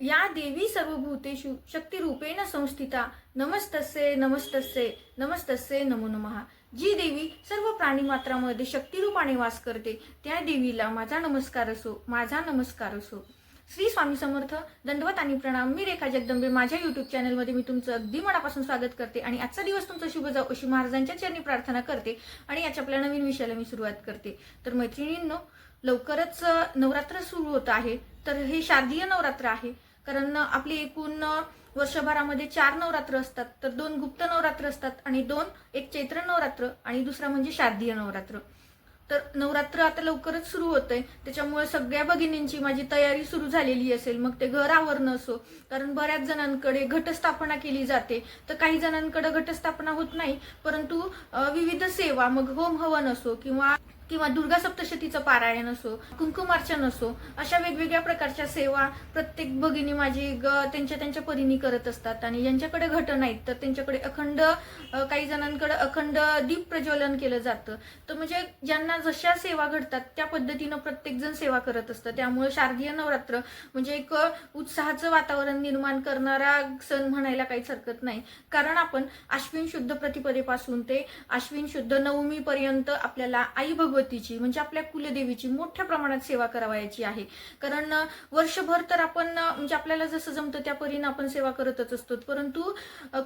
या देवी सर्वभूतेषु शक्तिरूपेण संस्थिता। नमस्तस्ये नमस्तस्ये नमस्तस्ये नमो नमः। जी देवी सर्व प्राणीमात्रामध्ये शक्तिरूपाने वास करते त्या देवीला माझा नमस्कार असो माझा नमस्कार असो. श्री स्वामी समर्थ दंडवत आणि प्रणाम. मी रेखा जगदंबे. माझ्या युट्यूब चॅनलमध्ये मी तुमचं अगदी मनापासून स्वागत करते आणि आजचा दिवस तुमचा शुभ जाऊ अशी महाराजांच्या चरणी प्रार्थना करते आणि याच्या आपल्या नवीन विषयाला मी सुरुवात करते. तर मैत्रिणींनो लवकरच नवरात्र सुरू होत आहे. तर हे शारदीय नवरात्र आहे. कारण आपली एकूण वर्षभरामध्ये चार नवरात्र असतात तर दोन गुप्त नवरात्र असतात आणि दोन एक चैत्र नवरात्र आणि दुसरा म्हणजे शारदीय नवरात्र. तर नवरात्र आता लवकरच सुरू होत आहे त्याच्यामुळे सगळ्या भगिनींची माझी तयारी सुरू झालेली असेल मग ते घर आवरणं असो. कारण बऱ्याच जणांकडे घटस्थापना केली जाते. तर काही जणांकडे घटस्थापना होत नाही परंतु विविध सेवा मग होम हवन असो किंवा किंवा दुर्गा सप्तशतीचं पारायण असो कुंकुमार्चन असो अशा वेगवेगळ्या प्रकारच्या सेवा प्रत्येक भगिनी माझी ग- त्यांच्या त्यांच्या परीने करत असतात. आणि ज्यांच्याकडे घट नाहीत तर त्यांच्याकडे अखंड काही जणांकडे अखंड दीप प्रज्वलन केलं जातं. तर म्हणजे ज्यांना जशा सेवा घडतात त्या पद्धतीनं प्रत्येक जण सेवा करत असतं. त्यामुळे शारदीय नवरात्र म्हणजे एक उत्साहाचं वातावरण निर्माण करणारा सण म्हणायला काहीच हरकत नाही. कारण आपण अश्विन शुद्ध प्रतिपदेपासून ते अश्विन शुद्ध नवमीपर्यंत आपल्याला आई भगवतीची म्हणजे आपल्या कुलदेवीची मोठ्या प्रमाणात सेवा करावायची आहे. कारण वर्षभर तर आपण म्हणजे आपल्याला जसं जमतं त्या परीनं आपण सेवा करतच असतो. परंतु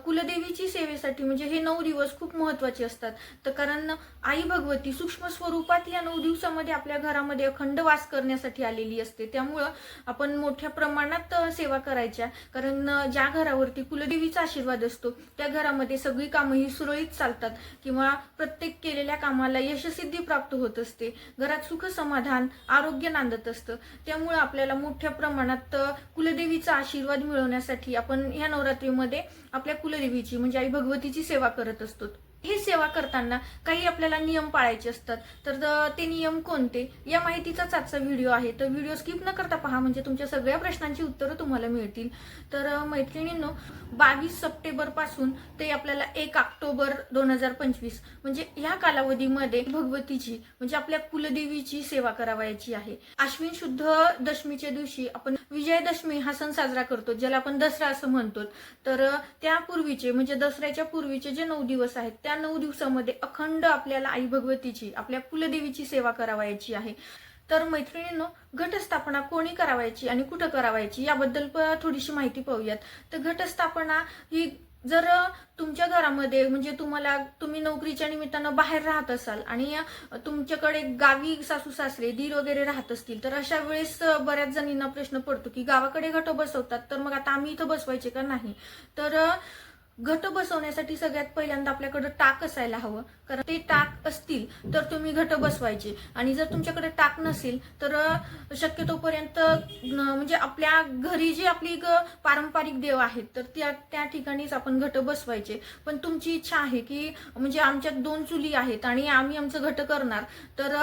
कुलदेवीची सेवेसाठी म्हणजे हे नऊ दिवस खूप महत्त्वाचे असतात. तर कारण आई भगवती सूक्ष्म स्वरूपात या नऊ दिवसामध्ये आपल्या घरामध्ये अखंड वास करण्यासाठी आलेली असते. त्यामुळं आपण मोठ्या प्रमाणात सेवा करायच्या. कारण ज्या घरावरती कुलदेवीचा आशीर्वाद असतो त्या घरामध्ये सगळी कामं ही सुरळीत चालतात. किंवा प्रत्येक केलेल्या कामाला यशसिद्धी प्राप्त होत असते. घरात सुख समाधान आरोग्य नांदत असतं. त्यामुळे आपल्याला मोठ्या प्रमाणात कुलदेवीचा आशीर्वाद मिळवण्यासाठी आपण ह्या नवरात्रीमध्ये आपल्या कुलदेवीची म्हणजे आई भगवतीची सेवा करत असतो. हे सेवा करताना काही आपल्याला नियम पाळायचे असतात. तर ते नियम कोणते? या माहितीचाच आजचा व्हिडिओ आहे. तर व्हिडिओ स्किप न करता पहा म्हणजे तुमच्या सगळ्या प्रश्नांची उत्तरं तुम्हाला मिळतील. तर मैत्रिणींनो बावीस सप्टेंबरपासून ते आपल्याला एक ऑक्टोबर दोन हजार पंचवीस म्हणजे ह्या कालावधीमध्ये भगवतीची म्हणजे आपल्या कुलदेवीची सेवा करावायची आहे. अश्विन शुद्ध दशमीच्या दिवशी आपण विजयादशमी हा सण साजरा करतो ज्याला आपण दसरा असं म्हणतो. तर त्यापूर्वीचे म्हणजे दसऱ्याच्या पूर्वीचे जे नऊ दिवस आहेत त्या नऊ दिवसामध्ये अखंड आपल्याला आई भगवतीची आपल्या कुलदेवीची सेवा करावायची आहे. तर मैत्रिणींनो घटस्थापना कोणी करावायची आणि कुठं करावायची याबद्दल थोडीशी माहिती पाहूयात. तर घटस्थापना ही जर तुमच्या घरामध्ये म्हणजे तुम्हाला तुम्ही नोकरीच्या निमित्तानं बाहेर राहत असाल आणि तुमच्याकडे गावी सासू सासरे दीर वगैरे राहत असतील तर अशा वेळेस बऱ्याच जणींना प्रश्न पडतो की गावाकडे घट बसवतात तर मग आता आम्ही इथं बसवायचे का नाही? तर घट बसवण्यासाठी सगळ्यात पहिल्यांदा आपल्याकडे टाक असायला हवं. कारण ते टाक असतील तर तुम्ही घट बसवायचे. आणि जर तुमच्याकडे टाक नसेल तर शक्यतोपर्यंत म्हणजे आपल्या घरी जे आपली पारंपरिक देव आहेत तर त्या त्या ठिकाणीच आपण घट बसवायचे. पण तुमची इच्छा आहे की म्हणजे आमच्यात दोन चुली आहेत आणि आम्ही आमचं घट करणार तर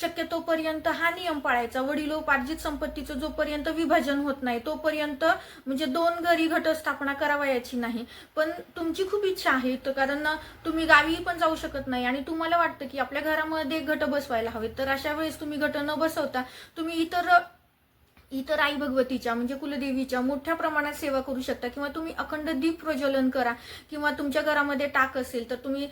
शक्यतोपर्यंत हा नियम पाळायचा. वडिलोपार्जित संपत्तीचं जोपर्यंत विभाजन होत नाही तोपर्यंत म्हणजे दोन घरी घटस्थापना करावयाची नाही. पण तुमची खूप इच्छा आहे तर कारण तुम्ही गावी पण जाऊ शकत नाही आणि तुम्हाला वाटतं की आपल्या घरामध्ये घट बसवायला हवेत. तर अशा वेळेस तुम्ही घट न बसवता तुम्ही इतर इतर आई भगवतीच्या म्हणजे कुलदेवीच्या मोठ्या प्रमाणात सेवा करू शकता किंवा तुम्ही अखंड दीप प्रज्वलन करा किंवा तुमच्या घरामध्ये टाक असेल तर तुम्ही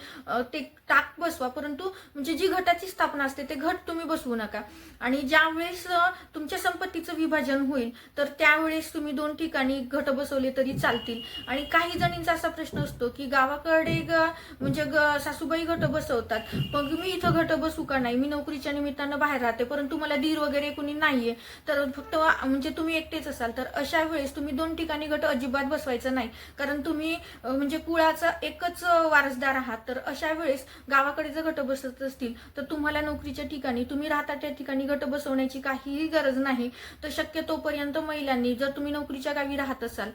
ते टाक बसवा. परंतु म्हणजे जी घटाची स्थापना असते ते घट तुम्ही बसवू नका. आणि ज्यावेळेस तुमच्या संपत्तीचं विभाजन होईल तर त्यावेळेस तुम्ही दोन ठिकाणी घट बसवले तरी चालतील. आणि काही जणींचा असा प्रश्न असतो की गावाकडे ग म्हणजे ग सासूबाई घट बसवतात. मग मी इथं घट बसू का नाही? मी नोकरीच्या निमित्तानं बाहेर राहते परंतु मला दीर वगैरे कोणी नाहीये. तर फक्त म्हणजे तुम्ही एकटेच असाल तर अशा वेळेस तुम्ही दोन ठिकाणी गट अजिबात बसवायचं नाही. कारण तुम्ही म्हणजे कुळाचा एकच वारसदार आहात तर अशा वेळेस गावाकडे जर गट बसत असतील तर तुम्हाला नोकरीच्या ठिकाणी तुम्ही राहता त्या ठिकाणी गट बसवण्याची काहीही गरज नाही. तर शक्यतोपर्यंत महिलांनी जर तुम्ही नोकरीच्या गावी राहत असाल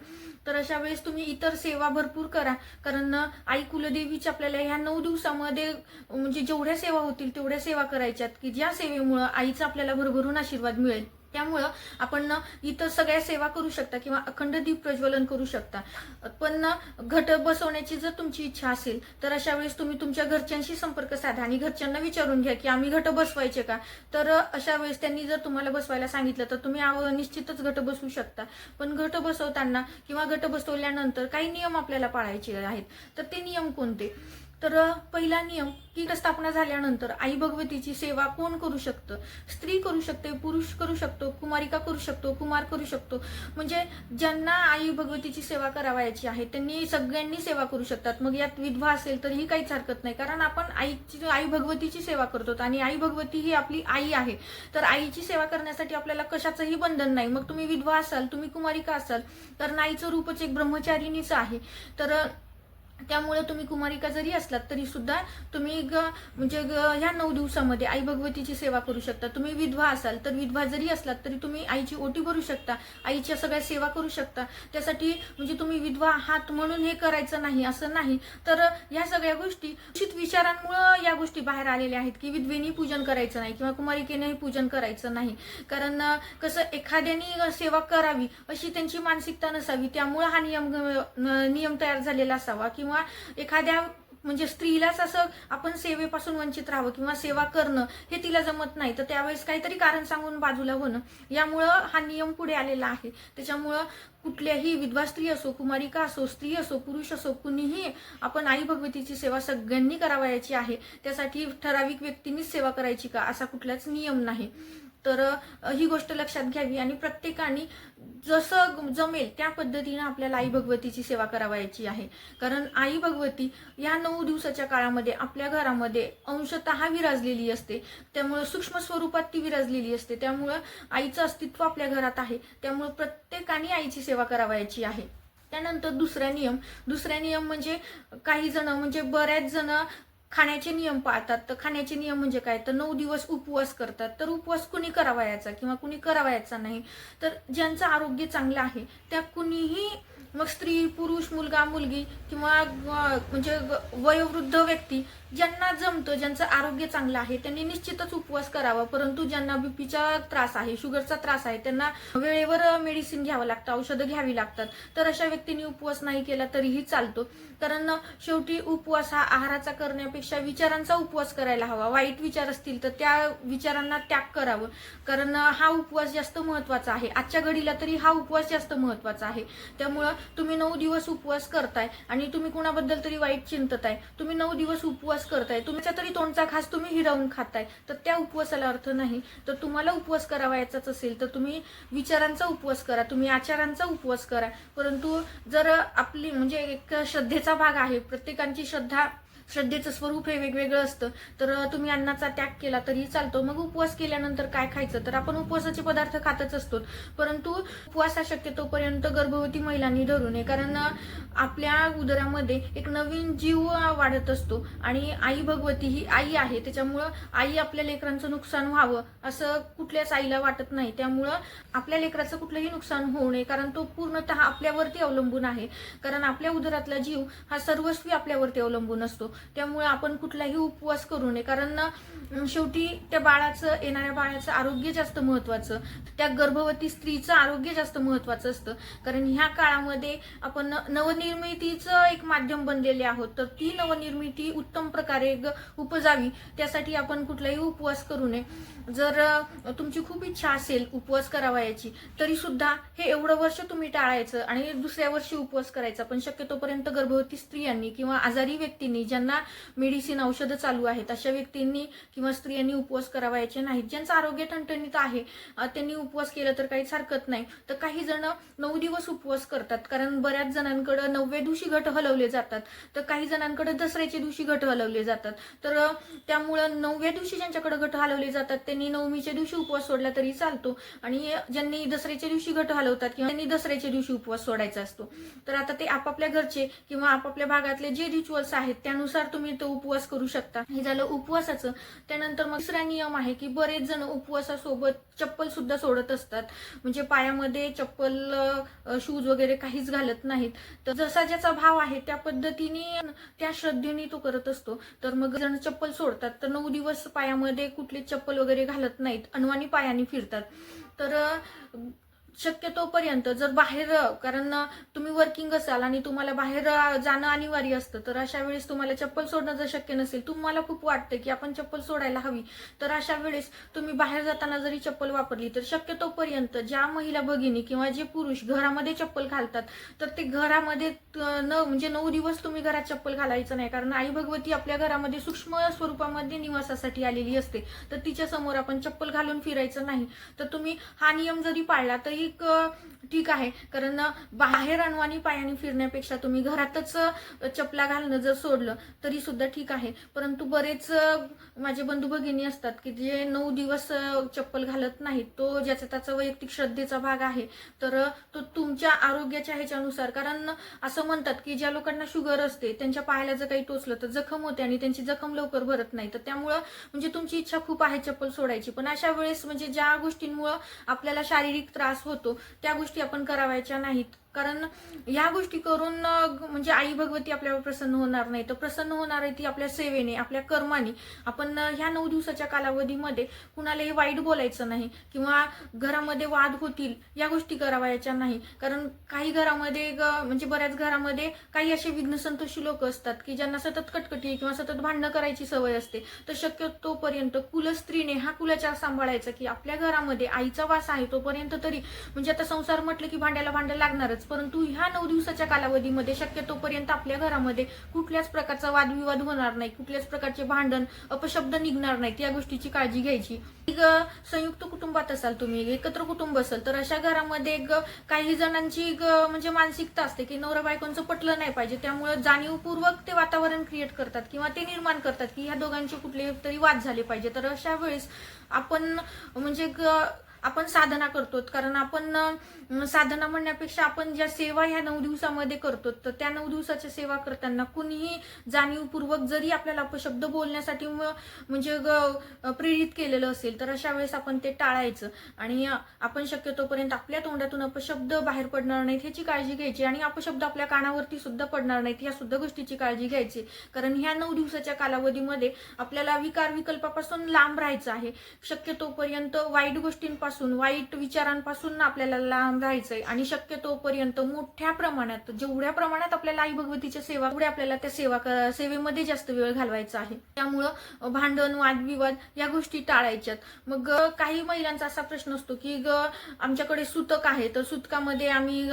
तर अशा वेळेस तुम्ही इतर सेवा भरपूर करा. कारण आई कुलदेवीची आपल्याला ह्या नऊ दिवसामध्ये म्हणजे जेवढ्या सेवा होतील तेवढ्या सेवा करायच्यात की ज्या सेवेमुळं आईचा आपल्याला भरभरून आशीर्वाद मिळेल. त्यामुळं आपण इथं इतर सगळ्या सेवा करू शकता किंवा अखंड दीप प्रज्वलन करू शकता. पण घट बसवण्याची जर तुमची इच्छा असेल तर अशा वेळेस तुम्ही तुमच्या घरच्यांशी संपर्क साधा आणि घरच्यांना विचारून घ्या की आम्ही घट बसवायचे का? तर अशा वेळेस त्यांनी जर तुम्हाला बसवायला सांगितलं तर तुम्ही आव- निश्चितच घट बसवू शकता. पण घट बसवताना किंवा घट बसवल्यानंतर काही नियम आपल्याला पाळायचे आहेत. तर ते नियम कोणते? तर पहिला नियम की स्थापना झाल्यानंतर आई भगवतीची सेवा कोण करू शकतं? स्त्री करू शकते पुरुष करू शकतो कुमारिका करू शकतो कुमार करू शकतो. म्हणजे ज्यांना आई भगवतीची सेवा करावायची आहे त्यांनी सगळ्यांनी सेवा करू शकतात. मग यात विधवा असेल तरीही काहीच हरकत नाही. कारण आपण आईची आई भगवतीची सेवा करतो आणि आई भगवती ही आपली आई आहे. तर आईची सेवा करण्यासाठी आपल्याला कशाचंही बंधन नाही. मग तुम्ही विधवा असाल तुम्ही कुमारिका असाल तर नाईचं रूपच एक ब्रह्मचारिणीचं आहे. तर त्यामुळे तुम्ही कुमारिका जरी असलात तरी सुद्धा तुम्ही ग- म्हणजे ग- ह्या नऊ दिवसामध्ये आई भगवतीची सेवा करू शकता. तुम्ही विधवा असाल तर विधवा जरी असलात तरी तुम्ही आईची ओटी भरू शकता. आईच्या सगळ्या सेवा करू शकता. त्यासाठी म्हणजे तुम्ही विधवा आहात म्हणून हे करायचं नाही असं नाही. तर ह्या सगळ्या गोष्टी निश्चित विचारांमुळं या गोष्टी बाहेर आलेल्या आहेत की विधवेनी पूजन करायचं नाही किंवा कुमारिकेनेही पूजन करायचं नाही. कारण कसं एखाद्याने सेवा करावी अशी त्यांची मानसिकता नसावी त्यामुळं हा नियम नियम तयार झालेला असावा किंवा एखाद्या म्हणजे स्त्रीलाच असं आपण सेवेपासून वंचित राहावं किंवा सेवा करणं हे तिला जमत नाही तर त्यावेळेस काहीतरी कारण सांगून बाजूला होणं यामुळं हा नियम पुढे आलेला आहे. त्याच्यामुळं कुठल्याही विधवा स्त्री असो कुमारिका असो स्त्री असो पुरुष असो कुणीही आपण आई भगवतीची सेवा सगळ्यांनी करावयाची आहे. त्यासाठी ठराविक व्यक्तींनीच सेवा करायची का? असा कुठलाच नियम नाही. तर ही गोष्ट लक्षात घ्यावी आणि प्रत्येकाने जसं जमेल त्या पद्धतीनं आपल्याला आई भगवतीची सेवा करावायची आहे. कारण आई भगवती या नऊ दिवसाच्या काळामध्ये आपल्या घरामध्ये अंशतः विराजलेली असते. त्यामुळं सूक्ष्म स्वरूपात ती विराजलेली असते. त्यामुळं आईचं अस्तित्व आपल्या घरात आहे. त्यामुळं प्रत्येकाने आईची सेवा करावायची आहे. त्यानंतर दुसरा नियम. दुसरा नियम म्हणजे काही जण म्हणजे बऱ्याच जण खाण्याचे नियम पाळतात. तर खाण्याचे नियम म्हणजे काय? तर नऊ दिवस उपवास करतात. तर उपवास कुणी करावायचा किंवा कुणी करावयाचा नाही? तर ज्यांचं आरोग्य चांगलं आहे त्या कुणीही मग स्त्री पुरुष मुलगा मुलगी किंवा म्हणजे वयोवृद्ध व्यक्ती ज्यांना जमतं ज्यांचं आरोग्य चांगलं आहे त्यांनी निश्चितच उपवास करावा. परंतु ज्यांना बीपीचा त्रास आहे शुगरचा त्रास आहे त्यांना वेळेवर मेडिसिन घ्यावं लागतं औषधं घ्यावी लागतात. तर अशा व्यक्तींनी उपवास नाही केला तरीही चालतो. कारण शेवटी उपवास हा आहाराचा करण्यापेक्षा विचारांचा उपवास करायला हवा. वाईट विचार असतील तर त्या विचारांना त्याग करावं. कारण हा उपवास जास्त महत्त्वाचा आहे. आजच्या घडीला तरी हा उपवास जास्त महत्त्वाचा आहे. त्यामुळं तुम्ही नऊ दिवस उपवास करताय आणि तुम्ही कुणाबद्दल तरी वाईट चिंतताय. तुम्ही नऊ दिवस उपवास करताय तुमच्या तरी तोंडचा खास तुम्ही हिरावून खाताय तर त्या उपवासाला अर्थ नाही. तर तुम्हाला उपवास करावायचाच असेल तर तुम्ही विचारांचा उपवास करा तुम्ही आचारांचा उपवास करा. परंतु जर आपली म्हणजे एक श्रद्धेचा भाग आहे प्रत्येकांची श्रद्धा श्रद्धेचं स्वरूप हे वेगवेगळं असतं. तर तुम्ही अन्नाचा त्याग केला तरी चालतो. मग उपवास केल्यानंतर काय खायचं? तर आपण उपवासाचे पदार्थ खातच असतो. परंतु उपवास हा शक्यतोपर्यंत गर्भवती महिलांनी धरू नये कारण आपल्या उदरामध्ये एक नवीन जीव वाढत असतो. आणि आई भगवती ही आई आहे. त्याच्यामुळं आई आपल्या लेकरांचं नुकसान व्हावं असं कुठल्याच आईला वाटत नाही. त्यामुळं आपल्या लेकराचं कुठलंही नुकसान होऊ नये. कारण तो पूर्णतः आपल्यावरती अवलंबून आहे. कारण आपल्या उदरातला जीव हा सर्वस्वी आपल्यावरती अवलंबून असतो. त्यामुळे आपण कुठलाही उपवास करू नये. कारण शेवटी त्या बाळाचं येणाऱ्या बाळाचं आरोग्य जास्त महत्वाचं त्या गर्भवती स्त्रीचं आरोग्य जास्त महत्वाचं असतं. कारण ह्या काळामध्ये आपण नवनिर्मितीचं एक माध्यम बनलेले आहोत. तर ती नवनिर्मिती उत्तम प्रकारे ग- उपजावी. त्यासाठी आपण कुठलाही उपवास करू नये. जर तुमची खूप इच्छा असेल उपवास करावयाची तरी सुद्धा हे एवढं वर्ष तुम्ही टाळायचं आणि दुसऱ्या वर्षी उपवास करायचा. पण शक्यतोपर्यंत गर्भवती स्त्रियांनी किंवा आजारी व्यक्तींनी ज्यांना मेडिसिन औषधं चालू आहेत अशा व्यक्तींनी किंवा स्त्रियांनी उपवास करावायचे नाहीत. ज्यांचं आरोग्य ठणठणीत आहे त्यांनी उपवास केलं तर काहीच हरकत नाही. तर काही जण नऊ दिवस उपवास करतात कारण बऱ्याच जणांकडे नवव्या दिवशी घट हलवले जातात. तर काही जणांकडे दसऱ्याच्या दिवशी घट हलवले जातात. तर त्यामुळं नवव्या दिवशी ज्यांच्याकडे घट हलवले जातात ते त्यांनी नवमीच्या दिवशी उपवास सोडला तरी चालतो. आणि ज्यांनी दसऱ्याच्या दिवशी घट हलवतात किंवा त्यांनी दसऱ्याच्या दिवशी उपवास सोडायचा असतो. तर आता ते आपापल्या घरचे किंवा आपापल्या भागातले जे रिच्युअल्स आहेत त्यानुसार तुम्ही तो उपवास करू शकता. हे झालं उपवासाचं. त्यानंतर मग दुसरा नियम आहे की बरेच जण उपवासासोबत चप्पल सुद्धा सोडत असतात. म्हणजे पायामध्ये चप्पल शूज वगैरे काहीच घालत नाहीत. तर जसा ज्याचा भाव आहे त्या पद्धतीने त्या श्रद्धेने तो करत असतो. तर मग जण चप्पल सोडतात. तर नऊ दिवस पायामध्ये कुठली चप्पल वगैरे घालत नाहीत. अनवाणी पायाने फिरतात. तर शक्यतोपर्यंत जर बाहेर कारण तुम्ही वर्किंग असाल आणि तुम्हाला बाहेर जाणं अनिवार्य असतं तर अशा वेळेस तुम्हाला चप्पल सोडणं जर शक्य नसेल तुम्हाला खूप वाटतं की आपण चप्पल सोडायला हवी तर अशा वेळेस तुम्ही बाहेर जाताना जरी चप्पल वापरली तर शक्यतोपर्यंत ज्या महिला भगिनी किंवा जे पुरुष घरामध्ये चप्पल घालतात तर ते घरामध्ये न म्हणजे नऊ दिवस तुम्ही घरात चप्पल घालायचं नाही कारण आई भगवती आपल्या घरामध्ये सूक्ष्म स्वरूपामध्ये निवासासाठी आलेली असते तर तिच्या समोर आपण चप्पल घालून फिरायचं नाही तर तुम्ही हा नियम जरी पाळला तरी एक, अं, ठीक आहे. कारण बाहेर अनवाणी पायाने फिरण्यापेक्षा तुम्ही घरातच चपला घालणं जर सोडलं तरी सुद्धा ठीक आहे. परंतु बरेच माझे बंधू भगिनी असतात की जे नऊ दिवस चप्पल घालत नाहीत. तो ज्याचा त्याचा वैयक्तिक श्रद्धेचा भाग आहे. तर तो तुमच्या आरोग्याच्या ह्याच्यानुसार कारण असं म्हणतात की ज्या लोकांना शुगर असते त्यांच्या पायाला जर काही टोचलं तर जखम होते आणि त्यांची जखम लवकर भरत नाही. तर त्यामुळं म्हणजे तुमची इच्छा खूप आहे चप्पल सोडायची. पण अशा वेळेस म्हणजे ज्या गोष्टींमुळं आपल्याला शारीरिक त्रास होतो त्या गोष्टी आपण करावायच्या नाहीत. कारण या गोष्टी करून म्हणजे आई भगवती आपल्यावर प्रसन्न होणार नाही. तर प्रसन्न होणार आहे ती आपल्या सेवेने आपल्या कर्माने. आपण ह्या नऊ दिवसाच्या कालावधीमध्ये कुणालाही वाईट बोलायचं नाही किंवा घरामध्ये वाद होतील या गोष्टी करावायच्या नाही. कारण काही घरामध्ये ग- म्हणजे बऱ्याच घरामध्ये काही असे विघ्नसंतोषी लोक असतात की ज्यांना सतत कटकटी किंवा सतत भांडणं करायची सवय असते. तर शक्यतोपर्यंत कुलस्त्रीने हा कुलाचार सांभाळायचा की आपल्या घरामध्ये आईचा वास आहे तोपर्यंत तरी म्हणजे आता संसार म्हटलं की भांड्याला भांडं लागणारच. परंतु ह्या नऊ दिवसाच्या कालावधीमध्ये शक्यतोपर्यंत आपल्या घरामध्ये कुठल्याच प्रकारचा वादविवाद होणार नाही कुठल्याच प्रकारचे भांडण अपशब्द निघणार नाहीत या गोष्टीची काळजी घ्यायची. संयुक्त कुटुंबात असाल तुम्ही एकत्र कुटुंब असाल तर अशा घरामध्ये काही जणांची म्हणजे मानसिकता असते की नवरा बायकोंचं पटलं नाही पाहिजे त्यामुळे जाणीवपूर्वक ते वातावरण क्रिएट करतात किंवा ते निर्माण करतात की ह्या दोघांचे कुठले तरी वाद झाले पाहिजे. तर अशा वेळेस आपण म्हणजे ग- आपण साधना करतो कारण आपण साधना म्हणण्यापेक्षा आपण ज्या सेवा ह्या नऊ दिवसामध्ये करतो तर त्या नऊ दिवसाच्या सेवा करताना कुणीही जाणीवपूर्वक जरी आपल्याला अपशब्द बोलण्यासाठी म्हणजे ग- प्रेरित केलेलं असेल तर अशा वेळेस आपण ते टाळायचं. आणि आपण शक्यतोपर्यंत आपल्या तोंडातून अपशब्द बाहेर पडणार नाहीत ह्याची काळजी घ्यायची. आणि अपशब्द आपल्या कानावरती सुद्धा पडणार नाहीत या सुद्धा गोष्टीची काळजी घ्यायची. कारण ह्या नऊ दिवसाच्या कालावधीमध्ये आपल्याला विकार विकल्पापासून लांब राहायचं आहे. शक्यतोपर्यंत वाईट गोष्टींपासून वाईट विचारांपासून आपल्याला लांब राहायचंय. आणि शक्यतोपर्यंत मोठ्या प्रमाणात जेवढ्या प्रमाणात आपल्याला आई भगवतीच्या सेवा पुढे आपल्याला त्या सेवा सेवेमध्ये जास्त वेळ घालवायचा आहे. त्यामुळं भांडण वादविवाद या गोष्टी टाळायच्यात. मग काही महिलांचा असा प्रश्न असतो की ग आमच्याकडे सुतक आहे तर सुतकामध्ये आम्ही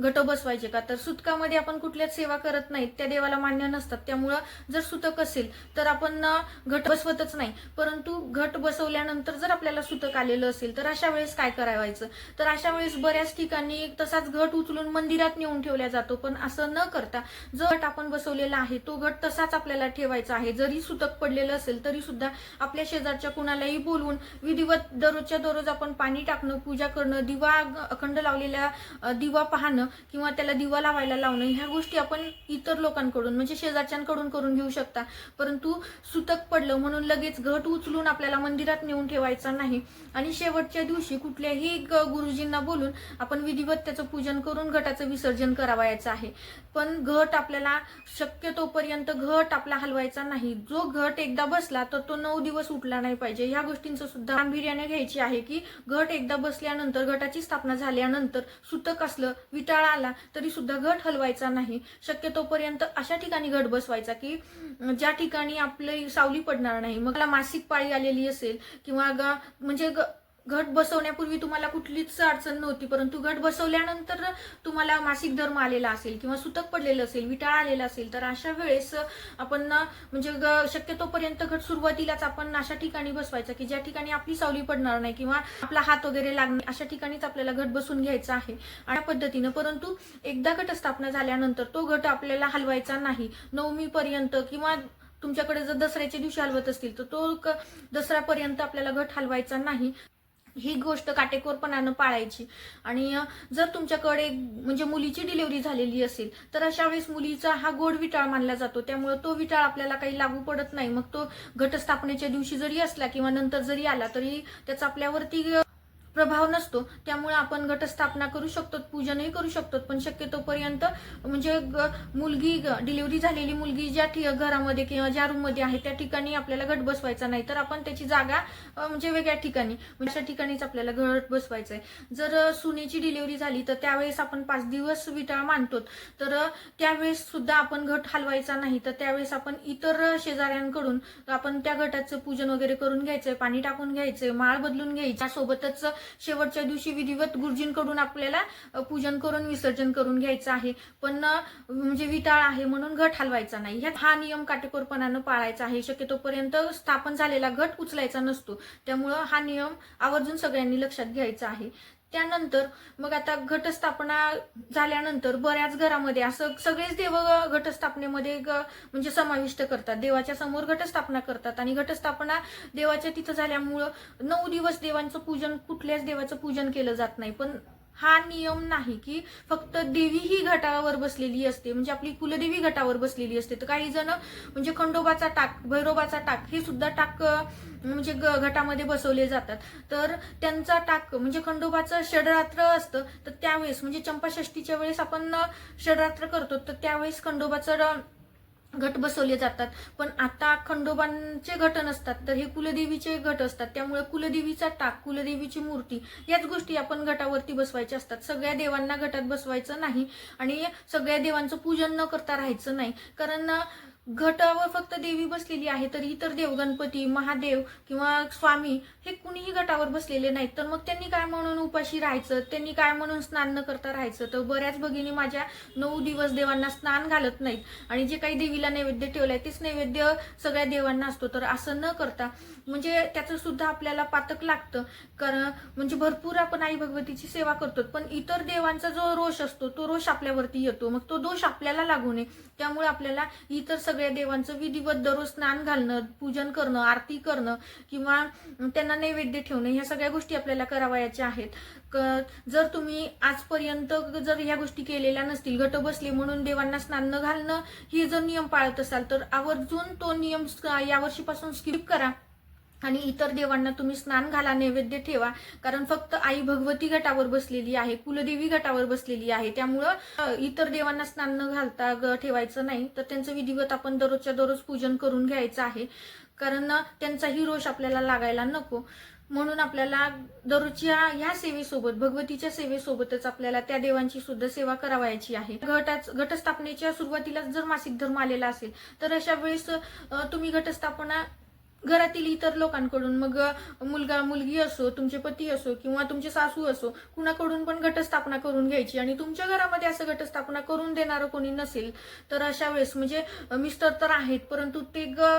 घट बसवायचे का? तर सुतकामध्ये आपण कुठल्याच सेवा करत नाहीत त्या देवाला मान्य नसतात. त्यामुळं जर सुतक असेल तर आपण घट बसवतच नाही. परंतु घट बसवल्यानंतर जर आपल्याला सुतक आलेलं असेल तर अशा अशा वेळेस काय करावायचं तर अशा वेळेस बऱ्याच ठिकाणी तसाच घट उचलून मंदिरात नेऊन ठेवला जातो. पण असं न करता जो घट आपण बसवलेला आहे तो घट तसाच आपल्याला ठेवायचा आहे. जरी सुतक पडलेलं असेल तरी सुद्धा आपल्या शेजारच्या कुणालाही बोलवून विधिवत दररोजच्या दररोज आपण पाणी टाकणं पूजा करणं दिवा अखंड लावलेल्या दिवा पाहणं किंवा त्याला दिवा लावायला लावणं ह्या गोष्टी आपण इतर लोकांकडून म्हणजे शेजारच्यांकडून करून घेऊ शकता. परंतु सुतक पडलं म्हणून लगेच घट उचलून आपल्याला मंदिरात नेऊन ठेवायचा नाही. आणि शेवटच्या दिवशी कुठल्याही ग- गुरुजींना बोलून आपण विधिवत त्याचं पूजन करून घटाचं विसर्जन करावायचं आहे. पण घट आपल्याला शक्यतोपर्यंत घट आपला हलवायचा नाही. जो घट एकदा बसला तर तो नऊ दिवस उठला नाही पाहिजे. ह्या गोष्टींचं सुद्धा गांभीर्याने घ्यायची आहे की घट एकदा बसल्यानंतर घटाची स्थापना झाल्यानंतर सुतक असलं विटाळ आला तरी सुद्धा घट हलवायचा नाही. शक्यतोपर्यंत अशा ठिकाणी घट बसवायचा की ज्या ठिकाणी आपली सावली पडणार नाही. मग मला मासिक पाळी आलेली असेल किंवा ग- म्हणजे ग- घट बसवण्यापूर्वी तुम्हाला कुठलीच अडचण नव्हती परंतु घट बसवल्यानंतर तुम्हाला मासिक धर्म आलेला असेल किंवा सुतक पडलेलं असेल विटाळ आलेला असेल तर अशा वेळेस आपण म्हणजे शक्यतोपर्यंत घट सुरुवातीलाच आपण अशा ठिकाणी बसवायचा की ज्या ठिकाणी आपली सावली पडणार नाही किंवा आपला हात वगैरे लागणे अशा ठिकाणीच आपल्याला घट बसून घ्यायचा आहे अशा पद्धतीनं. परंतु एकदा घटस्थापना झाल्यानंतर तो घट आपल्याला हलवायचा नाही. नवमीपर्यंत किंवा तुमच्याकडे जर दसऱ्याच्या दिवशी हलवत असतील तर तो दसऱ्यापर्यंत आपल्याला घट हलवायचा नाही. ही गोष्ट काटेकोरपणानं पाळायची. आणि जर तुमच्याकडे म्हणजे मुलीची डिलिव्हरी झालेली असेल तर अशा वेळेस मुलीचा हा गोड विटाळ मानला जातो. त्यामुळे तो विटाळ आपल्याला काही लागू पडत नाही. मग तो घटस्थापनेच्या दिवशी जरी असला किंवा नंतर जरी आला तरी त्याचा आपल्यावरती प्रभाव नसतो. त्यामुळे आपण गटस्थापना करू शकतो पूजनही करू शकतो पण शक्यतोपर्यंत म्हणजे ग- मुलगी डिलिव्हरी झालेली मुलगी ज्या ठि- घरामध्ये किंवा ज्या रूममध्ये आहे त्या ठिकाणी आपल्याला घट बसवायचा नाही. तर आपण त्याची जागा म्हणजे वेगळ्या ठिकाणी म्हणजे अशा ठिकाणीच आपल्याला घट बसवायचं आहे जर सुनेची डिलिव्हरी झाली तर त्यावेळेस आपण पाच दिवस विटाळ मानतो. तर त्यावेळेस सुद्धा आपण घट हलवायचा नाही. तर त्यावेळेस आपण इतर शेजाऱ्यांकडून आपण त्या घटाचं पूजन वगैरे करून घ्यायचंय पाणी टाकून घ्यायचंय माळ बदलून घ्यायची. सोबतच शेवटच्या दिवशी विधिवत गुरुजींकडून आपल्याला पूजन करून विसर्जन करून घ्यायचं आहे. पण म्हणजे विटाळ आहे म्हणून घट हलवायचा नाही. ह्यात हा नियम काटेकोरपणानं पाळायचा आहे. शक्यतोपर्यंत स्थापन झालेला घट उचलायचा नसतो. त्यामुळं हा नियम आवर्जून सगळ्यांनी लक्षात घ्यायचा आहे. त्यानंतर मग आता घटस्थापना झाल्यानंतर बऱ्याच घरामध्ये असं सगळेच देव घटस्थापनेमध्ये ग- म्हणजे समाविष्ट करतात. देवाच्या समोर घटस्थापना करतात आणि घटस्थापना देवाच्या तिथं झाल्यामुळं नऊ दिवस देवांचं पूजन कुठल्याच देवाचं पूजन केलं जात नाही. पण हा नियम नाही की फक्त देवी ही घटावर बसलेली असते. म्हणजे आपली कुलदेवी घटावर बसलेली असते. तर काही जण म्हणजे खंडोबाचा टाक भैरोबाचा टाक हे सुद्धा टाक म्हणजे ग- घटामध्ये बसवले जातात. तर त्यांचा टाक म्हणजे खंडोबाचं षडरात्र असतं. तर त्यावेळेस म्हणजे चंपाषष्टीच्या वेळेस आपण षडरात्र करतो. तर त्यावेळेस खंडोबाचं घट बसवले जातात. पण आता खंडोबांचे घट नसतात तर हे कुलदेवीचे घट असतात. त्यामुळे कुलदेवीचा टाक कुलदेवीची मूर्ती याच गोष्टी आपण घटावरती बसवायच्या असतात. सगळ्या देवांना घटात बसवायचं नाही आणि सगळ्या देवांचं पूजन न करता राहायचं नाही. कारण घटावर फक्त देवी बसलेली आहे तर इतर देवगणपती महादेव किंवा स्वामी हे कुणीही घटावर बसलेले नाहीत. तर मग त्यांनी काय म्हणून उपाशी राहायचं? त्यांनी काय म्हणून स्नान न करता राहायचं? तर बऱ्याच भगिनी माझ्या नऊ दिवस देवांना स्नान घालत नाहीत. आणि जे काही देवीला नैवेद्य ठेवलंय तेच नैवेद्य सगळ्या देवांना असतो. तर असं न करता म्हणजे त्याचं सुद्धा आपल्याला पातक लागतं. कारण म्हणजे भरपूर आपण आई भगवतीची सेवा करतो. पण इतर देवांचा जो रोष असतो तो रोष आपल्यावरती येतो. मग तो दोष आपल्याला लागू नये. त्यामुळे आपल्याला इतर सगळ्या देवांचं विधिवत दररोज स्नान घालणं पूजन करणं आरती करणं किंवा त्यांना नैवेद्य ठेवणं ह्या सगळ्या गोष्टी आपल्याला करावयाच्या आहेत. जर तुम्ही आजपर्यंत जर ह्या गोष्टी केलेल्या नसतील घट बसले म्हणून देवांना स्नान न घालणं ही जर नियम पाळत असाल तर आवर्जून तो नियम यावर्षीपासून स्किप करा. आणि इतर देवांना तुम्ही स्नान घाला नैवेद्य ठेवा. कारण फक्त आई भगवती घटावर बसलेली आहे कुलदेवी घटावर बसलेली आहे. त्यामुळं इतर देवांना स्नान न घालता ग- ठेवायचं नाही. तर त्यांचं विधिवत आपण दररोजच्या दररोज पूजन करून घ्यायचं आहे. कारण त्यांचाही रोष आपल्याला लागायला नको. म्हणून आपल्याला दररोजच्या ह्या सेवेसोबत भगवतीच्या सेवेसोबतच आपल्याला त्या देवांची सुद्धा सेवा करावायची आहे. घटाच घटस्थापनेच्या सुरुवातीलाच जर मासिक धर्म आलेला असेल तर अशा वेळेस तुम्ही घटस्थापना घरातील इतर लोकांकडून मग मुलगा मुलगी असो तुमचे पती असो किंवा तुमचे सासू असो कुणाकडून पण घटस्थापना करून घ्यायची आणि तुमच्या घरामध्ये असं घटस्थापना करून देणारं कोणी नसेल तर अशा वेळेस म्हणजे मिस्टर तर आहेत परंतु ते ग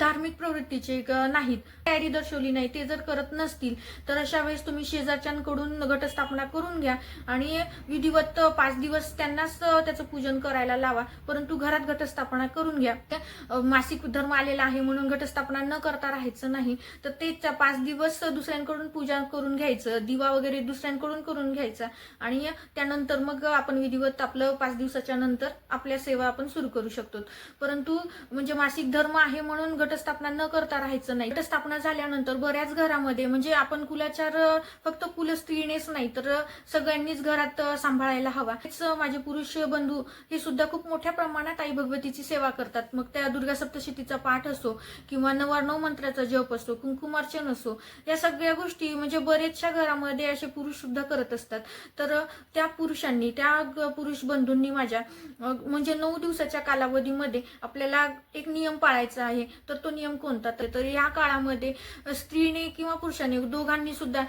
धार्मिक प्रवृत्तीचे नाहीत. तयारी दर्शवली नाही ते जर करत नसतील तर अशा वेळेस तुम्ही शेजारच्यांकडून घटस्थापना करून घ्या आणि विधिवत पाच दिवस त्यांनाच त्याचं पूजन करायला लावा परंतु घरात घटस्थापना करून घ्या. मासिक धर्म आलेला आहे म्हणून घटस्थापना न करता राहायचं नाही तर ते पाच दिवस दुसऱ्यांकडून पूजा करून घ्यायचं दिवा वगैरे दुसऱ्यांकडून करून घ्यायचा. आणि त्यानंतर मग आपण विधिवत आपलं पाच दिवसाच्या नंतर आपल्या सेवा आपण सुरू करू शकतो. परंतु म्हणजे मासिक धर्म आहे म्हणून घटस्थापना न करता राहायचं नाही. घटस्थापना झाल्यानंतर बऱ्याच घरामध्ये म्हणजे आपण कुलाचार फक्त कुल स्त्रीनेच नाही तर सगळ्यांनीच घरात सांभाळायला हवा. हेच माझे पुरुष बंधू हे सुद्धा खूप मोठ्या प्रमाणात आई भगवतीची सेवा करतात. मग त्या दुर्गा सप्तशतीचा पाठ असो किंवा नऊ मंत्राचा जप असो कुंकुमार्चन असो या सगळ्या गोष्टी म्हणजे बरेचशा घरामध्ये असे पुरुष सुद्धा करत असतात. तर त्या पुरुषांनी त्या पुरुष बंधूंनी माझ्या म्हणजे नऊ दिवसाच्या कालावधीमध्ये आपल्याला एक नियम पाळायचा आहे. तर तो नियम कोणता? तर तर या काळामध्ये स्त्रीने किंवा पुरुषाने दोघांनी सुद्धा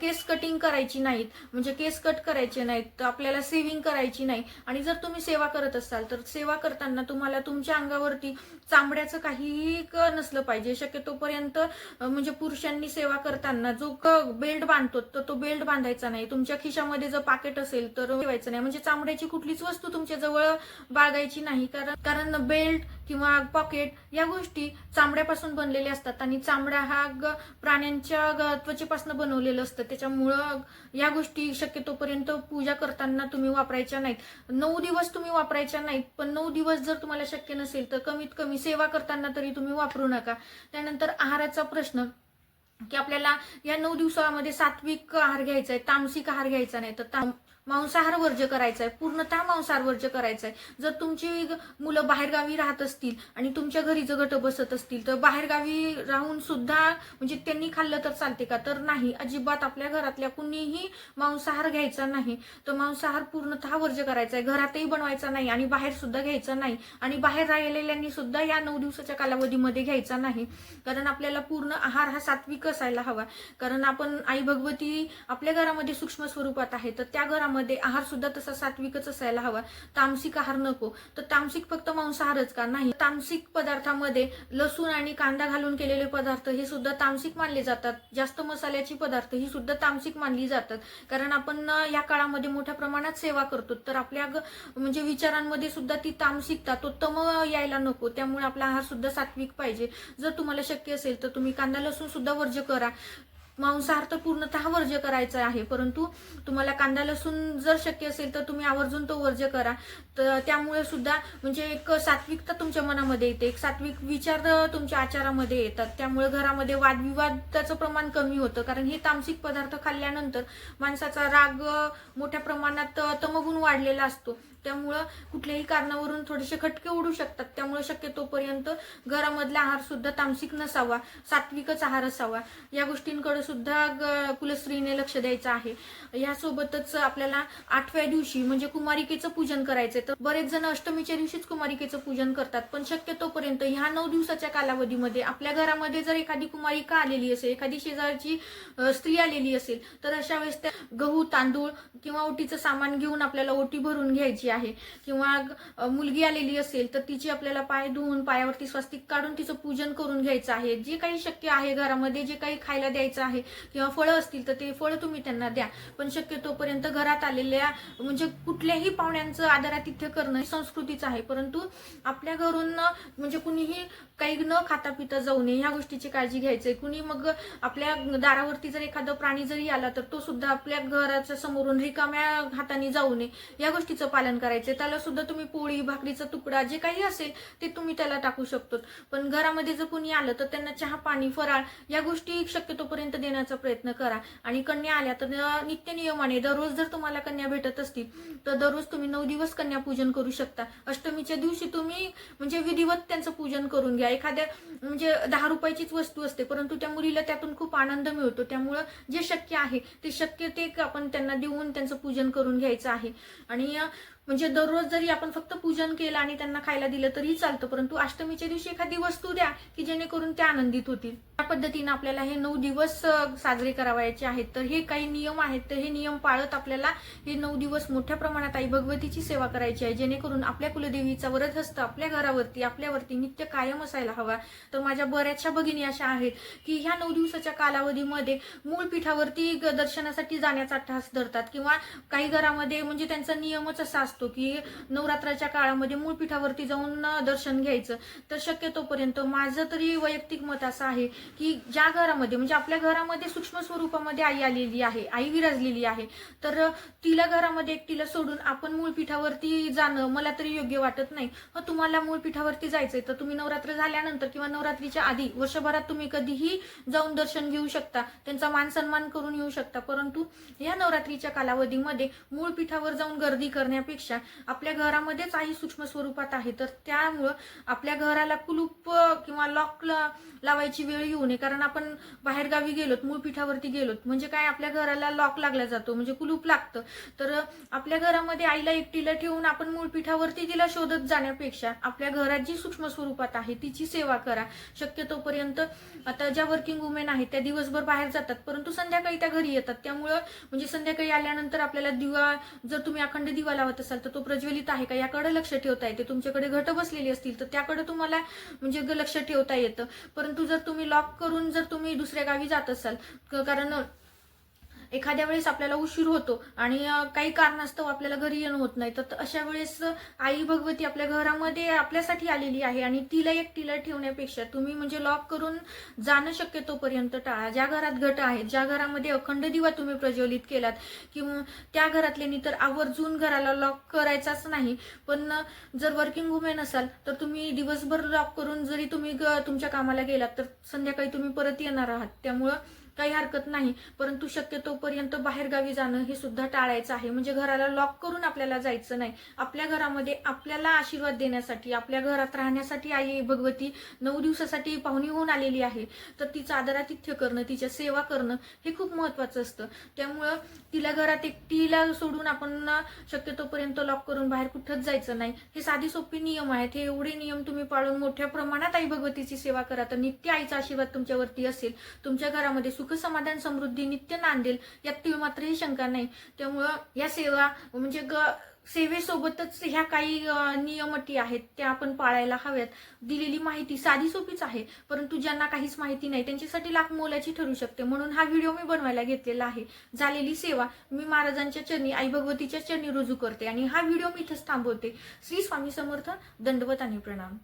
केस कटिंग करायची नाहीत. म्हणजे केस कट करायचे नाहीत. तर आपल्याला सेव्हिंग करायची नाही. आणि जर तुम्ही सेवा करत असाल तर सेवा करताना तुम्हाला तुमच्या अंगावरती चांबड्याचं काहीही क नसलं पाहिजे. शक्यतोपर्यंत म्हणजे पुरुषांनी सेवा करताना जो बेल्ट बांधतो तर तो बेल्ट बांधायचा नाही. तुमच्या खिशामध्ये जर पाकिट असेल तर ठेवायचं नाही. म्हणजे चामड्याची कुठलीच वस्तू तुमच्या जवळ बाळगायची नाही. कारण कारण बेल्ट किंवा पॉकेट या गोष्टी चामड्यापासून बनलेल्या असतात. आणि चामडा हा ग- प्राण्यांच्या त्वचेपासून बनवलेलं असतं. त्याच्यामुळं या गोष्टी शक्यतोपर्यंत पूजा करताना तुम्ही वापरायच्या नाहीत. नऊ दिवस तुम्ही वापरायच्या नाहीत पण नऊ दिवस जर तुम्हाला शक्य नसेल तर कमीत कमी सेवा करताना तरी तुम्ही वापरू नका. त्यानंतर आहाराचा प्रश्न की आपल्याला या नऊ दिवसामध्ये सात्विक आहार घ्यायचा आहे तामसिक आहार घ्यायचा नाही तर ताम- मांसाहार वर्ज्य करायचा आहे पूर्णतः मांसाहार वर्ज्य करायचा आहे जर तुमची मुलं बाहेरगावी राहत असतील आणि तुमच्या घरी जर गट बसत असतील तर बाहेरगावी राहून सुद्धा म्हणजे त्यांनी खाल्लं तर चालते का? तर नाही. अजिबात आपल्या घरातल्या कुणीही मांसाहार घ्यायचा नाही. तर मांसाहार पूर्णतः वर्ज्य करायचा आहे घरातही बनवायचा नाही आणि बाहेर सुद्धा घ्यायचा नाही. आणि बाहेर राहिलेल्यांनी सुद्धा या नऊ दिवसाच्या कालावधीमध्ये घ्यायचा नाही. कारण आपल्याला पूर्ण आहार हा सात्विक असायला हवा. कारण आपण आई भगवती आपल्या घरामध्ये सूक्ष्म स्वरूपात आहे तर त्या घरामध्ये आहार सुद्धा तसा सात्विकच असायला हवा. तामसिक आहार नको. तर तामसिक फक्त मांसाहारच का? नाही. तामसिक पदार्थामध्ये लसूण आणि कांदा घालून केलेले पदार्थ हे सुद्धा तामसिक मानले जातात. जास्त मसाल्याची पदार्थ ही सुद्धा तामसिक मानली जातात. कारण आपण या काळामध्ये मोठ्या प्रमाणात सेवा करतो. तर आपल्या म्हणजे विचारांमध्ये सुद्धा ती तामसिकता तो तम यायला नको. त्यामुळे आपला आहार सुद्धा सात्विक पाहिजे. जर तुम्हाला शक्य असेल तर तुम्ही कांदा लसूण सुद्धा वर्ज करा. मांसाहार तर पूर्णतः वर्ज्य करायचा आहे परंतु तुम्हाला कांदा लसूण जर शक्य असेल तर तुम्ही आवर्जून तो वर्ज्य करा. तर त्यामुळे सुद्धा म्हणजे एक सात्विकता तुमच्या मनामध्ये येते एक सात्विक विचार तुमच्या आचारामध्ये येतात. त्यामुळे घरामध्ये वादविवादाचं प्रमाण कमी होतं कारण हे तामसिक पदार्थ खाल्ल्यानंतर माणसाचा राग मोठ्या प्रमाणात तमगून तमगुण वाढलेला असतो. त्यामुळं कुठल्याही कारणावरून थोडेसे खटके उडू शकतात. त्यामुळे शक्यतोपर्यंत घरामधला आहार सुद्धा तामसिक नसावा सात्विकच आहार असावा. या गोष्टींकडे सुद्धा ग- कुलस्त्रीने लक्ष द्यायचं आहे. यासोबतच आपल्याला आठव्या दिवशी म्हणजे कुमारिकेचं पूजन करायचंय. तर बरेच जण अष्टमीच्या दिवशीच कुमारिकेचं पूजन करतात. पण शक्यतोपर्यंत ह्या नऊ दिवसाच्या कालावधीमध्ये आपल्या घरामध्ये जर एखादी कुमारिका आलेली असेल एखादी शेजारची स्त्री आलेली असेल तर अशा वेळेस त्या गहू तांदूळ किंवा ओटीचं सामान घेऊन आपल्याला ओटी भरून घ्यायची आहे. किंवा मुलगी आलेली असेल तर तिची आपल्याला पाय धुवून पायावरती स्वस्तिक काढून तिचं पूजन करून घ्यायचं आहे. जे काही शक्य आहे घरामध्ये जे काही खायला द्यायचं आहे किंवा फळं असतील तर ते फळं तुम्ही त्यांना द्या. पण शक्यतोपर्यंत घरात आलेल्या म्हणजे कुठल्याही पाहुण्यांचं आदरातिथ्य करणं ही संस्कृतीच आहे. परंतु आपल्या घरून म्हणजे कुणीही काही न खाता पिता जाऊ नये ह्या गोष्टीची काळजी घ्यायची कुणी मग आपल्या दारावरती जर एखादा प्राणी जरी आला तर तो सुद्धा आपल्या घराच्या समोरून रिकाम्या हाताने जाऊ नये. या गोष्टीचं पालन करायचं त्याला सुद्धा तुम्ही पोळी भाकरीचा तुकडा जे काही असेल ते तुम्ही त्याला टाकू शकतो पण घरामध्ये जर कोणी आलं तर त्यांना चहा पाणी फराळ या गोष्टी शक्यतोपर्यंत देण्याचा प्रयत्न करा. आणि कन्या आल्या तर नित्य नियमाने दररोज जर तुम्हाला कन्या भेटत असतील तर दररोज तुम्ही नऊ दिवस कन्या पूजन करू शकता. अष्टमीच्या दिवशी तुम्ही म्हणजे विधिवत त्यांचं पूजन करून घ्या. एखाद्या म्हणजे दहा रुपयाचीच वस्तू असते परंतु त्या मुलीला त्यातून खूप आनंद मिळतो. त्यामुळं जे शक्य आहे ते शक्य ते आपण त्यांना देऊन त्यांचं पूजन करून घ्यायचं आहे. आणि म्हणजे दररोज जरी आपण फक्त पूजन केलं आणि त्यांना खायला दिलं तरी चालतं परंतु अष्टमीच्या दिवशी एखादी वस्तू द्या की जेणेकरून त्या आनंदित होतील. त्या पद्धतीने आपल्याला हे नऊ दिवस साजरे करावायचे आहेत. तर हे काही नियम आहेत. तर हे नियम पाळत आपल्याला हे नऊ दिवस मोठ्या प्रमाणात आई भगवतीची सेवा करायची आहे. जेणेकरून आपल्या कुलदेवीचा वरद हस्त आपल्या घरावरती आपल्यावरती नित्य कायम असायला हवा. तर माझ्या बऱ्याचशा भगिनी अशा आहेत की ह्या नऊ दिवसाच्या कालावधीमध्ये मूळ पीठावरती ग- दर्शनासाठी जाण्याचा ठास धरतात किंवा काही घरामध्ये म्हणजे त्यांचा नियमच असा असतो की नवरात्राच्या काळामध्ये मूळ पीठावरती जाऊन दर्शन घ्यायचं. तर शक्यतोपर्यंत माझं तरी वैयक्तिक मत असं आहे की ज्या घरामध्ये म्हणजे आपल्या घरामध्ये सूक्ष्म स्वरूपामध्ये आई आलेली आहे आई विराजलेली आहे तर तिला घरामध्ये एकटीला सोडून आपण मूळ पीठावरती जाणं मला तरी योग्य वाटत नाही. तुम्हाला मूळ पीठावरती जायचंय तर तुम्ही नवरात्र झाल्यानंतर किंवा नवरात्रीच्या आधी वर्षभरात तुम्ही कधीही जाऊन दर्शन घेऊ शकता त्यांचा मान सन्मान करून येऊ शकता परंतु या नवरात्रीच्या कालावधीमध्ये मूळ पीठावर जाऊन गर्दी करण्यापेक्षा आपल्या घरामध्येच आई सूक्ष्म स्वरूपात आहे तर त्यामुळं आपल्या घराला कुलूप किंवा लॉक लावायची वेळ येऊ नये. कारण आपण बाहेरगावी गेलोत मूळ पीठावरती गेलोत म्हणजे काय आपल्या घराला लॉक लागला जातो म्हणजे कुलूप लागतं. तर आपल्या घरामध्ये आईला एकटीला ठेवून आपण मूळ पीठावरती तिला शोधत जाण्यापेक्षा आपल्या घरात जी सूक्ष्म स्वरूपात आहे तिची सेवा करा. शक्यतोपर्यंत आता ज्या वर्किंग वुमेन आहेत त्या दिवसभर बाहेर जातात परंतु संध्याकाळी त्या घरी येतात. त्यामुळं म्हणजे संध्याकाळी आल्यानंतर आपल्याला दिवा जर तुम्ही अखंड दिवा लावत असाल तर तो प्रज्वलित आहे का? याकडे लक्ष ठेवता येते. तुमच्याकडे घट बसलेली असतील तर त्याकडे तुम्हाला म्हणजे लक्ष ठेवता येतं. परंतु जर तुम्ही लॉक करून जर तुम्ही दुसऱ्या गावी जात असाल कारण एखाद्या वेळेस आपल्याला उशीर होतो आणि काही कारणास्तव आपल्याला घरी येणं होत नाही तर अशा वेळेस आई भगवती आपल्या घरामध्ये आपल्यासाठी आलेली आहे आणि तिला एकटीला ठेवण्यापेक्षा तुम्ही म्हणजे लॉक करून जाणं शक्यतोपर्यंत टाळा. ज्या घरात घट आहेत ज्या घरामध्ये अखंड दिवा तुम्ही प्रज्वलित केलात किंवा त्या घरातल्यांनी तर आवर्जून घराला लॉक करायचाच नाही पण जर वर्किंग वुमेन असाल तर तुम्ही दिवसभर लॉक करून जरी तुम्ही ग- तुमच्या कामाला गेलात तर संध्याकाळी तुम्ही परत येणार आहात. त्यामुळं काही हरकत नाही. परंतु शक्यतोपर्यंत बाहेरगावी जाणं हे सुद्धा टाळायचं आहे. म्हणजे घराला लॉक करून आपल्याला जायचं नाही. आपल्या घरामध्ये आपल्याला आशीर्वाद देण्यासाठी आपल्या घरात राहण्यासाठी आई भगवती नऊ दिवसासाठी पाहुणी होऊन आलेली आहे. तर तिचं आदरातिथ्य करणं तिच्या सेवा करणं हे खूप महत्वाचं असतं. त्यामुळं तिला घरात एकटीला सोडून आपण शक्यतोपर्यंत लॉक करून बाहेर कुठंच जायचं नाही. हे साधे सोपे नियम आहेत. हे एवढे नियम तुम्ही पाळून मोठ्या प्रमाणात आई भगवतीची सेवा करा. तर नित्य आईचा आशीर्वाद तुमच्यावरती असेल. तुमच्या घरामध्ये सुख समाधान समृद्धी नित्य नांदेल यात ती मात्रही शंका नाही. त्यामुळं या सेवा म्हणजे ग सेवेसोबतच ह्या काही अ, नियम अटी आहेत त्या आपण पाळायला हव्यात. दिलेली माहिती साधी सोपीच आहे परंतु ज्यांना काहीच माहिती नाही त्यांच्यासाठी लाख मोलाची ठरू शकते. म्हणून हा व्हिडिओ मी बनवायला घेतलेला आहे. झालेली सेवा मी महाराजांच्या चरणी आई भगवतीच्या चरणी रुजू करते आणि हा व्हिडिओ मी इथंच थांबवते. श्री स्वामी समर्थ दंडवत आणि प्रणाम.